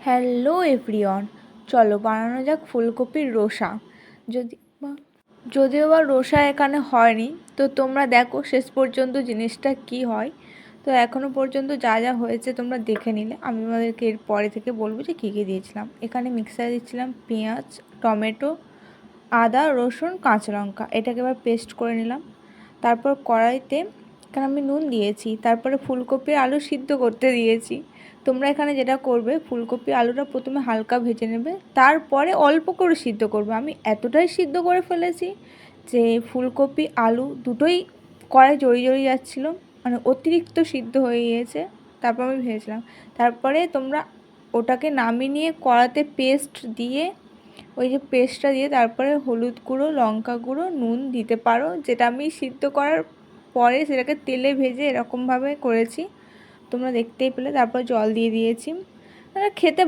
Hello everyone, চলো বানানো যাক ফুলকপির রোসা। যদি যদিও বা রোসা এখানে হয়নি, তো তোমরা দেখো শেষ পর্যন্ত জিনিসটা কি হয়। তো এখনও পর্যন্ত যা যা হয়েছে তোমরা দেখে নিলে। আমি তোমাদেরকে এর পরে থেকে বলব যে কী কী দিয়েছিলাম। এখানে মিক্সারে দিচ্ছিলাম পেঁয়াজ, টমেটো, আদা, রসুন, কাঁচা লঙ্কা। এটাকে এবার পেস্ট করে নিলাম। তারপর কড়াইতে এখানে আমি নুন দিয়েছি, তারপরে ফুলকপি আলু সিদ্ধ করতে দিয়েছি। তোমরা এখানে যেটা করবে, ফুলকপি আলুটা প্রথমে হালকা ভেজে নেবে, তারপরে অল্প করে সিদ্ধ করবে। আমি এতটাই সিদ্ধ করে ফেলেছি যে ফুলকপি, আলু দুটোই কড়াই জড়িয়ে জড়িয়ে যাচ্ছিল মানে অতিরিক্ত সিদ্ধ হয়ে গিয়েছে, তারপর আমি ভেজেছিলাম। তারপরে তোমরা ওটাকে নামিয়ে নিয়ে কড়াতে পেস্ট দিয়ে, ওই যে পেস্টটা দিয়ে তারপরে হলুদ গুঁড়ো, লঙ্কা গুঁড়ো, নুন দিতে পারো, যেটা আমি সিদ্ধ করার পরে সেটাকে তেলে ভেজে এরকমভাবে করেছি। তোমরা দেখতেই পেলে তারপর জল দিয়ে দিয়েছি। খেতে